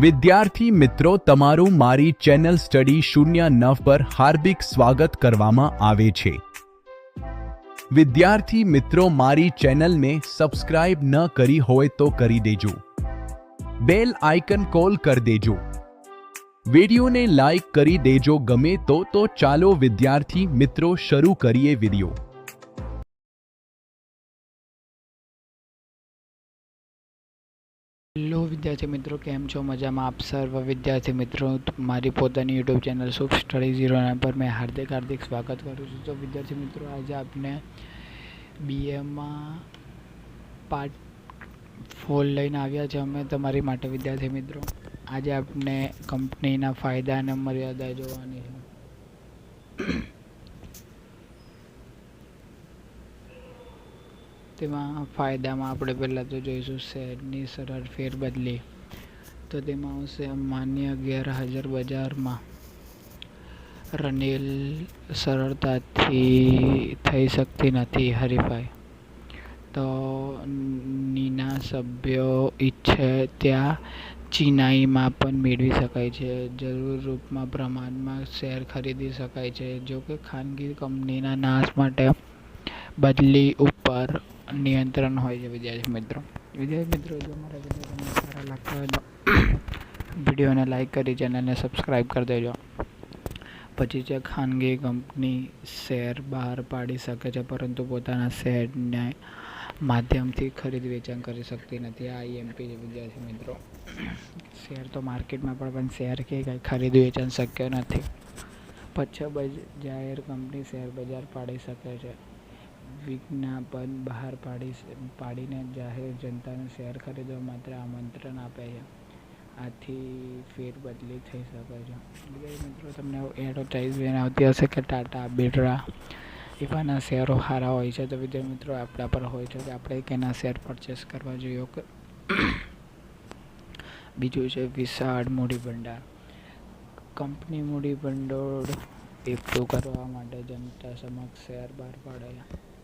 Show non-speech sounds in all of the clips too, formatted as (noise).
વિદ્યાર્થી મિત્રો, તમારું મારી ચેનલ સ્ટડી શૂન્ય નવ પર હાર્દિક સ્વાગત કરવામાં આવે છે. વિદ્યાર્થી મિત્રો, મારી ચેનલને સબસ્ક્રાઇબ ન કરી હોય તો કરી દેજો. બેલ આઇકન કોલ કરી દેજો. વિડીયોને લાઈક કરી દેજો, ગમે તો તો ચાલો વિદ્યાર્થી મિત્રો, શરૂ કરીએ વીડિયો. હેલો વિદ્યાર્થી મિત્રો, કેમ છો? મજામાં આપ સર્વ વિદ્યાર્થી મિત્રો, મારી પોતાની YouTube channel Shubh study zero nine પર મેં હાર્દિક હાર્દિક સ્વાગત કરું છું. તો વિદ્યાર્થી મિત્રો, આજે આપણે બીએમાં પાર્ટ ફોર લઈને આવ્યા છે અમે તમારી માટે વિદ્યાર્થી મિત્રો. આજે આપણે કંપનીના ફાયદા અને મર્યાદા જોવાની છે. તેમાં ફાયદામાં આપણે પહેલાં તો જોઈશું શેરની સરળ ફેરબદલી. તો તેમાં આવશે માન્ય ગેરહાજર બજારમાં. રનેલ સરળતાથી થઈ શકતી નથી હરીફાઈ. તો નીના સભ્યો ઈચ્છે ત્યાં ચિનાઈમાં પણ મેળવી શકાય છે. જરૂર રૂપમાં પ્રમાણમાં શેર ખરીદી શકાય છે. જો કે ખાનગી કંપનીના નાશ માટે બદલી ઉપર નિયંત્રણ હોય છે વિદ્યાર્થી મિત્રો. વિદ્યાર્થી મિત્રો, જો મારા વીડિયો સારા લાગતા હોય તો (clears throat) વિડીયોને લાઈક કરી ચેનલને સબસ્ક્રાઈબ કરી દેજો. પછી છે ખાનગી કંપની શેર બહાર પાડી શકે છે, પરંતુ પોતાના શેરને માધ્યમથી ખરીદ, વેચાણ કરી શકતી નથી. આ આઈએમપી છે વિદ્યાર્થી મિત્રો. (clears throat) શેર તો માર્કેટમાં પણ પણ શેર કે કંઈ ખરીદ, વેચાણ શક્ય નથી. પછી જાહેર કંપની શેર બજાર પાડી શકે છે. વિજ્ઞાપન બહાર પાડી પાડીને જાહેર જનતાને શેર ખરીદવા માત્ર આમંત્રણ આપે છે. આથી ફેરબદલી થઈ શકે છે. બીજા મિત્રો, તમને એડવર્ટાઇઝમેન્ટ આવતી હશે કે ટાટા, બિરલા એવાના શેરો સારા હોય છે. તો વિદ્યાર્થી મિત્રો, આપણા પર હોય છે કે આપણે કેના શેર પરચેસ કરવા જોઈએ? બીજું છે વિશાળ મૂડીભંડાર કંપની મૂડીભંડોળ એકઠું કરવા માટે જનતા સમક્ષ શેર બહાર પાડે છે.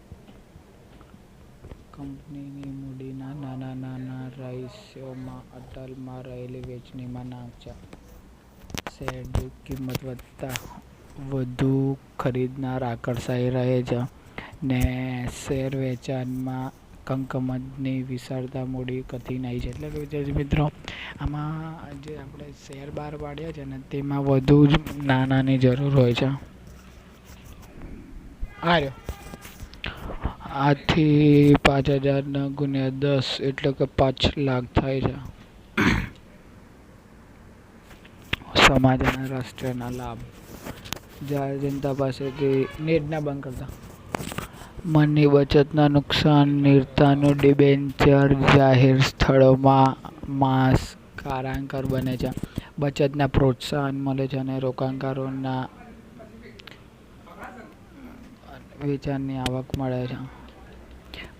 કંપનીની મૂડીના નાના નાના રહીશોમાં અટલમાં રહેલી વેચણીમાં નાખશે શેરની કિંમત વધતા વધુ ખરીદનાર આકર્ષાઈ રહે છે ને શેર વેચાણમાં કંકમતની વિશાળતા મૂડી કથિનાઈ છે. એટલે કે જે મિત્રો, આમાં જે આપણે શેર બહાર પાડ્યા છે ને તેમાં વધુ જ નાનાની જરૂર હોય છે. આ રહ્યો આથી પાંચ હજારના ગુણ્યા દસ એટલે કે પાંચ લાખ થાય છે. સમાજ અને રાષ્ટ્રના લાભ. જાહેર જનતા પાસેથી નેટના બંધ કરતા. મનની બચતના નુકસાન, નિર્તાનું ડિબેન્ચર જાહેર સ્થળોમાં માસ કારાંકર બને છે. બચતના પ્રોત્સાહન મળે છે અને રોકાણકારોના વેચાણની આવક મળે છે.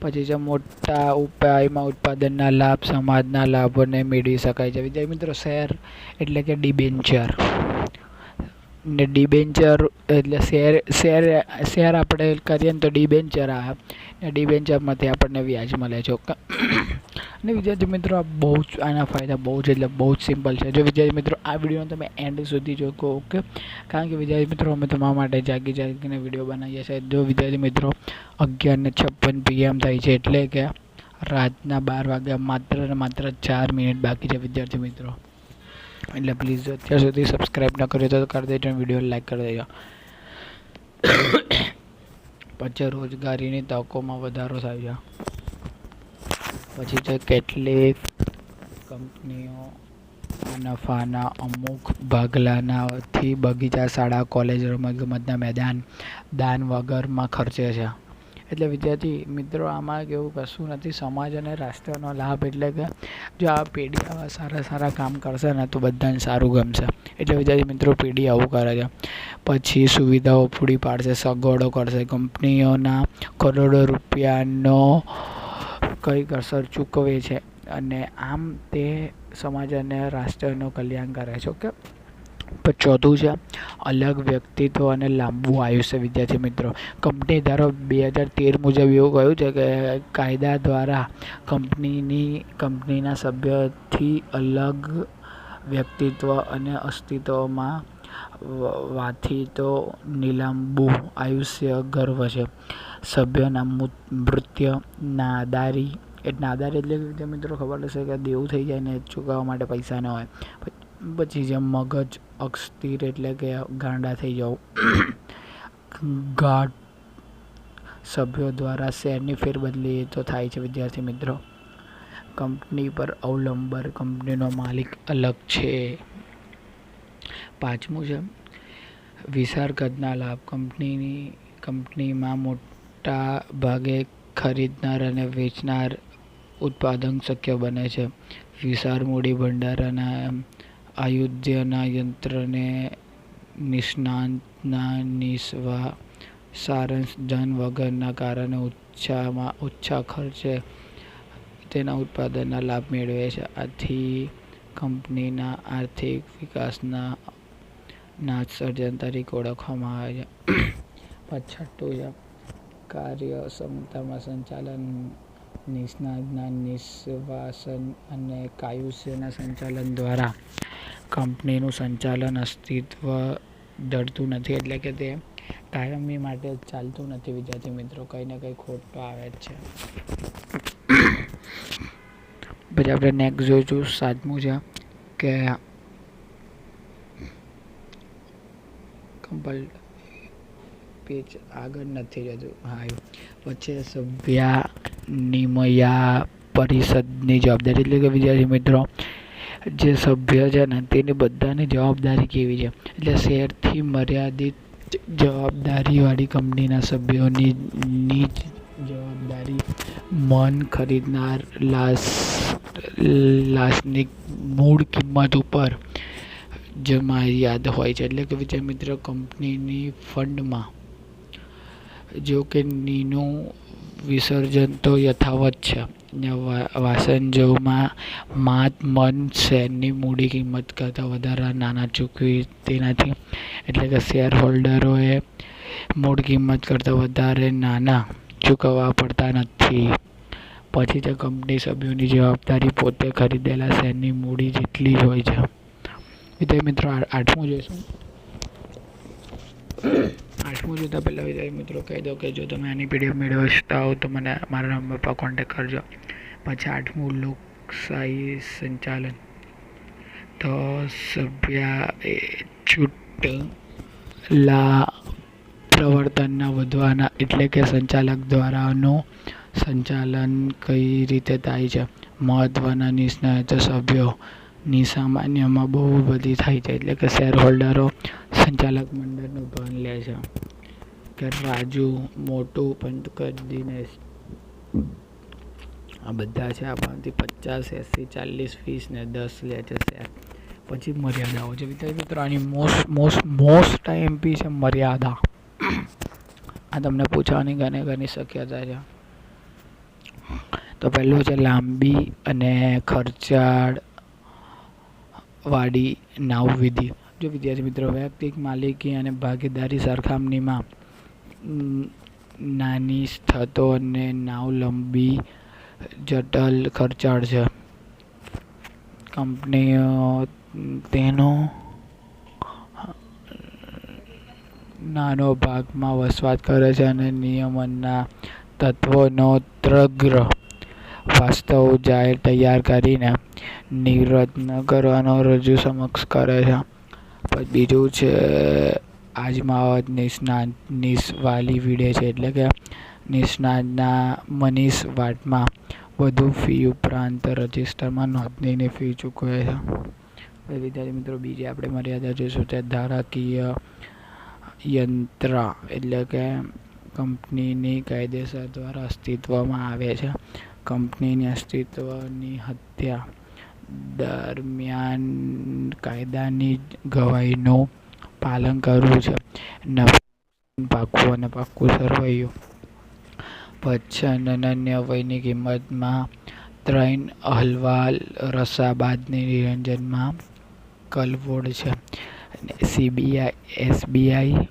પછી છે મોટા ઉપાયમાં ઉત્પાદનના લાભ, સમાજના લાભોને મેળવી શકાય છે. વિદ્યાર્થી મિત્રો શેર એટલે કે ડિબેન્ચર ને ડિબેન્ચર એટલે શેર શેર શેર આપણે કરીએ ને તો ડિબેન્ચર આ ડિબેન્ચરમાંથી આપણને વ્યાજ મળે છે. અને વિદ્યાર્થી મિત્રો, આ બહુ જ આના ફાયદા બહુ જ એટલે બહુ જ સિમ્પલ છે. જો વિદ્યાર્થી મિત્રો, આ વીડિયો તમે એન્ડ સુધી જોકો ઓકે કારણ કે વિદ્યાર્થી મિત્રો, અમે તમારા માટે જાગી જાગીને વીડિયો બનાવીએ છીએ. જો વિદ્યાર્થી મિત્રો, અગિયાર ને છપ્પન પીએમ થાય છે, એટલે કે રાતના બાર વાગ્યા માત્ર ને માત્ર ચાર મિનિટ બાકી છે, વિદ્યાર્થી મિત્રો. એટલે પ્લીઝ અત્યાર સુધી સબસ્ક્રાઈબ ન કર્યો તો કરી દેજો વીડિયો લાઈક કરી દેજો. (coughs) પછી રોજગારીની તકોમાં વધારો થાય છે. પછી છે કેટલીક કંપનીઓ નફાના અમુક ભાગલાનાથી બગીચા, શાળા કોલેજ રમતગમતના મેદાન, દાન વગરમાં ખર્ચે છે. એટલે વિદ્યાર્થી, મિત્રો, આમાં કેવું કશું નથી, સમાજ અને રાષ્ટ્રનો લાભ એટલે કે જો આ પેઢી આવા સારા સારા કામ કરશે ને તો બધાને સારું ગમશે. એટલે વિદ્યાર્થી, મિત્રો પેઢી આવું કરે છે. પછી સુવિધાઓ પૂરી પાડશે, સગવડો કરશે. કંપનીઓના કરોડો રૂપિયાનો કંઈક અસર ચૂકવે છે અને આમ તે સમાજ અને રાષ્ટ્રનું કલ્યાણ કરે છે, ઓકે? ચોથું છે, અલગ વ્યક્તિત્વ અને લાંબુ આયુષ્ય. વિદ્યાર્થી મિત્રો કંપની ધારો બે હજાર તેર મુજબ એવું કહ્યું છે કે કાયદા દ્વારા કંપનીની કંપનીના સભ્યથી અલગ વ્યક્તિત્વ અને અસ્તિત્વમાં વાથી તો નિલાંબુ આયુષ્ય ગર્વ છે. સભ્યના મૃત્યુના આધારી, એટલે આધારે એટલે કે મિત્રો ખબર હશે કે દેવું થઈ જાય ને ચૂકવવા માટે પૈસા ન હોય. પછી જેમ મગજ અક્ષતિર એટલે કે ગાંડા થઈ જવું ગાઢ સભ્યો દ્વારા શેરની ફેરબદલી તો થાય છે વિદ્યાર્થી મિત્રો. કંપની પર અવલંબર, કંપનીનો માલિક અલગ છે. પાંચમું છે, વિશાળ કદના લાભ. કંપનીની, કંપનીમાં મોટા ભાગે ખરીદનાર અને વેચનાર ઉત્પાદન શક્ય બને છે. વિશાળ મૂડી ભંડાર અને આયુધ્યના યંત્રને નિષ્ણાંતના નિસ્વા સારાંશ ધન વગરના કારણે ઓછામાં ઓછા ખર્ચે તેના ઉત્પાદનના લાભ મેળવે છે. આથી કંપનીના આર્થિક વિકાસના નાચ સર્જન તરીકે ઓળખવામાં આવે છે. છઠ્ઠું છે કાર્યક્ષમતામાં સંચાલન, નિષ્ણાતના નિષ્વાસન અને કાયુષ્યના સંચાલન દ્વારા કંપનીનું સંચાલન અસ્તિત્વ ડરતું નથી, એટલે કે તે કાયમી માટે ચાલતું નથી, વિદ્યાર્થી મિત્રો. કંઈ ને કંઈ ખોટ તો આવે જ છે. પછી આપણે નેક્સ્ટ જોઈશું, સાતમું છે કે કમ્પલ પેજ આગળ નથી જતું હા પછી સભ્યા નિમયા પરિષદની જવાબદારી, એટલે કે વિદ્યાર્થી મિત્રો, જે સભ્ય છે ને, તેની બધાની જવાબદારી કેવી છે? એટલે શેરથી મર્યાદિત જવાબદારીવાળી કંપનીના સભ્યોની નીચ જવાબદારી મન ખરીદનાર લાશ લાશની મૂળ કિંમત ઉપર જમા યાદ હોય છે. એટલે કે વિજય મિત્ર, કંપનીની ફંડમાં જો કે નીનું વિસર્જન તો યથાવત છે. વાસણજોમાં માત મન, શેરની મૂડી કિંમત કરતાં વધારે નાના ચૂકવી તેનાથી, એટલે કે શેર હોલ્ડરોએ મૂળ કિંમત કરતાં વધારે નાના ચૂકવવા પડતા નથી. પછી તે કંપની સભ્યોની જવાબદારી પોતે ખરીદેલા શેરની મૂડી જેટલી જ હોય છે. વિદ્યાર્થી મિત્રો આઠમું જોઈશું આઠમું જોતાં પહેલાં વિદ્યાર્થી મિત્રો, કહી દો કે જો તમે આની પીડીએફ મેળવતા હો તો મને મારા નંબર પર કોન્ટેક કરજો. પછી આઠમું લોકશાહી સંચાલન. તો સભ્ય એ લા પ્રવર્તનના વધવાના એટલે કે સંચાલક દ્વારાનું સંચાલન કઈ રીતે થાય છે? મહત્ત્વના નિષ્ણાત સભ્યોની સામાન્યમાં બહુ બધી થાય છે. એટલે કે શેર હોલ્ડરો સંચાલક મંડળનું ભાન લે છે કે રાજુ, મોટું પંકજ દિનેશ આ બધા છે. આપણાથી પચાસ, એંસી, ચાલીસ, વીસ ને દસ લે છે શેર પછી મર્યાદાઓ છે. વિદ્યાર્થી મિત્રો, આની મોસ્ટ મોસ્ટ મોસ્ટ એમપી છે મર્યાદા. આ તમને પૂછવાની ઘણી ઘણી શક્યતા છે. તો પહેલું છે લાંબી અને ખર્ચાળ વાળી નાવ વિધિ. જો વિદ્યાર્થી મિત્રો, વૈયક્તિક માલિકી અને ભાગીદારી સરખામણીમાં નાની થતો અને નાવ લંબી, જટલ ખર્ચાળ છે. કંપનીઓ, તેનો, નાનો ભાગમાં વસવાટ કરે છે અને નિયમનના તત્વોનો ત્રગ્ર વાસ્તવ જાહેર તૈયાર કરીને નિરત્ન કરવાનો રજૂ સમક્ષ કરે છે. પછી બીજું છે આજમાવત નિષ્ણાત, નિસ્વાલી વીડે છે એટલે કે નિષ્ણાતના મનીષ વાટમાં વધુ ફી ઉપરાંત રજિસ્ટરમાં નોંધણીની ફી ચૂકવે છે. વિદ્યાર્થી મિત્રો, બીજી આપણે મર્યાદા જોઈશું તે ધારાકીય યંત્ર એટલે કે કંપનીની કાયદેસર દ્વારા અસ્તિત્વમાં આવે છે. કંપનીની અસ્તિત્વની હત્યા દરમિયાન કાયદાની ગવાહીનું પાલન કરવું છે. પાકું અને પાકું સરવૈયું. પચ્છન અનન્ય વયની કિંમતમાં ત્રણ અહેવાલ રસાબાદની નિરંજનમાં કલવોડ છે. સીબીઆઈ, એસબીઆઈ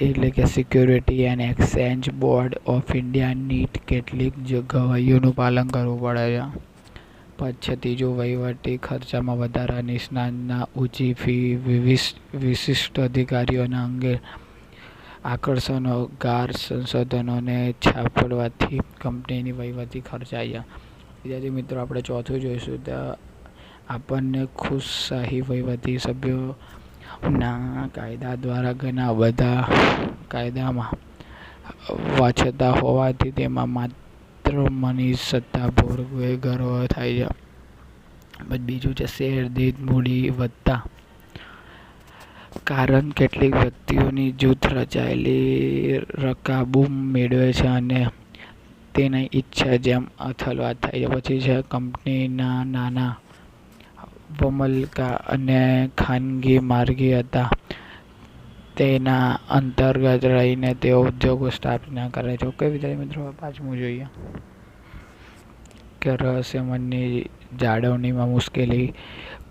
એટલે કે security and exchange board of India NEET કેટલીક ગવાહીઓનું પાલન કરવું પડે છે. પછી છે ત્રીજું વહીવટી ખર્ચામાં વધારા, નિષ્ણાતના ઊંચી ફી વિશિષ્ટ અધિકારીઓના અંગે આકર્ષણો ગાર સંશોધનોને છાપડવાથી કંપનીની વહીવટી ખર્ચાયા. વિદ્યાર્થી મિત્રો, આપણે ચોથું જોઈશું. તો આપણને ખુશશાહી વહીવટી સભ્યોના કાયદા દ્વારા ઘણા બધા કાયદામાં વાંચતા હોવાથી તેમાં માત્ર મની સત્તા ભોગવે, ગર્વ થાય છે. પછી બીજું છે, શેર દીઠ મૂડી, વધતા. કારણ કેટલીક વ્યક્તિઓની જૂથ રચાયેલી રકાબૂમ મેળવે છે અને તેની ઈચ્છા જેમ અથલવા થાય છે. પછી છે, કંપનીના નાના, વમલકા અને ખાનગી માર્ગી હતા. તેના અંતર્ગત રહીને તેઓ ઉદ્યોગો સ્થાપના કરે છે. ઓકે વિદ્યાર્થી મિત્રો પાંચમું જોઈએ કે રહસ્યમદની જાળવણીમાં મુશ્કેલી,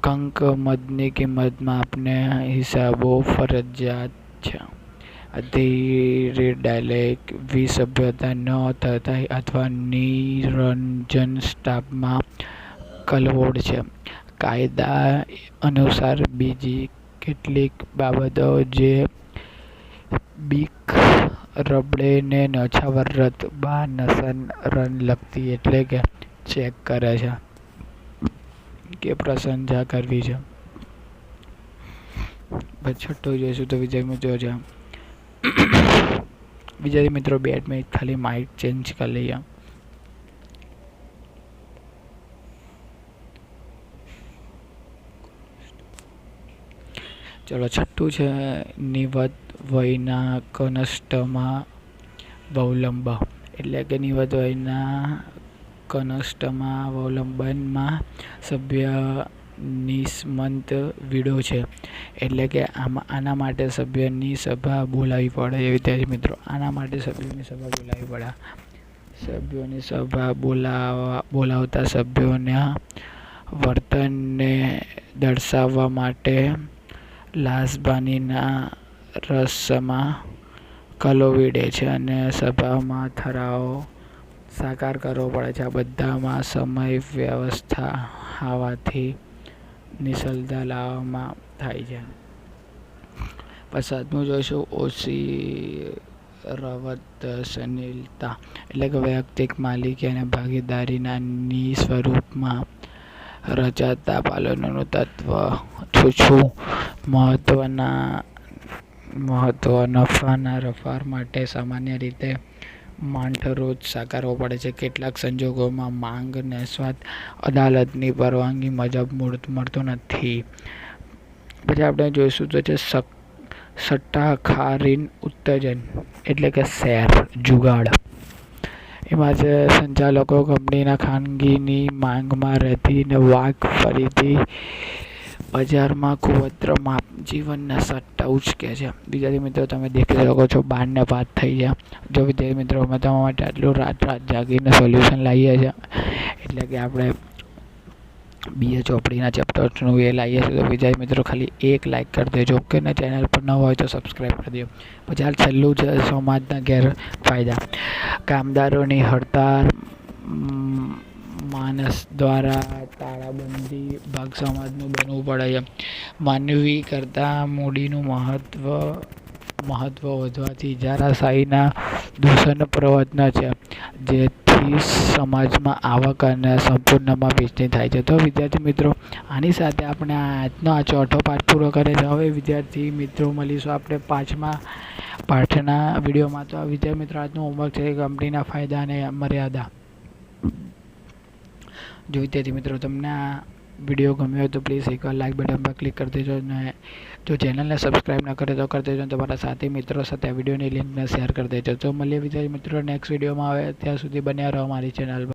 કંક મધની કિંમતમાં આપને હિસાબો ફરજિયાત છે. અધિરેડાલેક વિસભ્યતા ન થતા અથવા નિરંજન સ્ટાફમાં કલવોડ છે. કાયદા અનુસાર બીજી કેટલીક બાબતો જે બીક, રબડે ને નછાવરત બા નસન રન લગતી એટલે કે ચેક કરે છે કે પ્રશંસા કરવી છે. પછી જોઈશું તો વિજય મિત્રો છે. વિજય મિત્રો બેટ મેચ ખાલી માઇક ચેન્જ કરી લઈએ. ચલો, છઠ્ઠું છે નિવત વયના કનષ્ટમાં વૌલંબ એટલે કે નિવત વયના કનષ્ટમાં અવલંબનમાં સભ્ય નિસ્મંત વિડો છે. એટલે કે આમાં, આના માટે સભ્યની સભા બોલાવી પડે એવી વિદ્યાર્થી મિત્રો. આના માટે સભ્યોની સભા બોલાવી પડે. સભ્યોની સભા બોલાવા, બોલાવતા સભ્યોના વર્તનને દર્શાવવા માટે લાસબાનીના રસમાં કલોવીડે છે અને સભામાં ઠરાવો સાકાર કરવો પડે છે. આ બધામાં સમય વ્યવસ્થા આવવાથી નિસલતા લાવવામાં થાય છે. પછી સાતમું જોઈશું ઓછી રવતશીલતા એટલે કે વૈયક્તિક માલિકી અને ભાગીદારીના ની સ્વરૂપમાં રચાતા પાલનોનું તત્વ છૂછું. મહત્ત્વના મહત્ત્વ નફાના રફાર માટે સામાન્ય રીતે માંઠરોજ સાકારવો પડે છે. કેટલાક સંજોગોમાં માંગ ને સ્વાદ અદાલતની પરવાનગી મુજબ મળતો નથી. પછી આપણે જોઈશું તો છે સટ્ટાખારીન ઉત્તેજન એટલે કે શેર, જુગાડ. એમાં જે સંચાલકો કંપનીના ખાનગીની માંગમાં રહેતી ને વાઘ ફરીથી બજારમાં કુવત્ર માપ જીવનના સટ્ટા ઉચકે છે. વિદ્યાર્થી મિત્રો, તમે દેખી શકો છો બારને પાત થઈ જાય જો વિદ્યાર્થી મિત્રો, અમે તમારા માટે આટલું રાત રાત જાગીને સોલ્યુશન લાવીએ છીએ. એટલે કે આપણે બીએ ચોપડીના ચેપ્ટર્સનું એ લાવીએ છીએ તો વિજય મિત્રો ખાલી એક લાઇક કરી દેજો, ઓકે? ને ચેનલ પર ન હોય તો સબસ્ક્રાઈબ કરી દેજો પછી હાલ છેલ્લું છે સમાજના ગેરફાયદા. કામદારોની હડતાળ માણસ દ્વારા તાળાબંધી, ભાગ સમાજનું બનવું પડે છે. માનવી કરતાં મૂડીનું મહત્ત્વ મહત્ત્વ વધવાથી ઇજારાશાહીના દૂષણ પ્રવર્તન છે. જેથી સમાજમાં આવક અને સંપૂર્ણમાં વેચણી થાય છે. તો વિદ્યાર્થી મિત્રો, આની સાથે આપણે આજનો આ ચોથો પાઠ પૂરો કરે છે. હવે વિદ્યાર્થી મિત્રો મળીશું આપણે પાંચમા પાઠના વિડીયોમાં. તો વિદ્યાર્થી મિત્રો, આજનું હોમવર્ક છે કંપનીના ફાયદા અને મર્યાદા. જો વિદ્યાર્થી મિત્રો તમને આ વીડિયો ગમ્યો હોય તો પ્લીઝ એકવાર લાઇક બટન પર ક્લિક કરી દેજો અને જો ચેનલને સબસ્ક્રાઈબ ન કરે તો કરી દેજો તમારા સાથી મિત્રો સાથે આ વિડીયોની લિંકને શેર કરી દેજો. તો મળીએ વિદ્યાર્થી મિત્રો નેક્સ્ટ વિડીયોમાં આવે ત્યાં સુધી બન્યા રહો મારી ચેનલ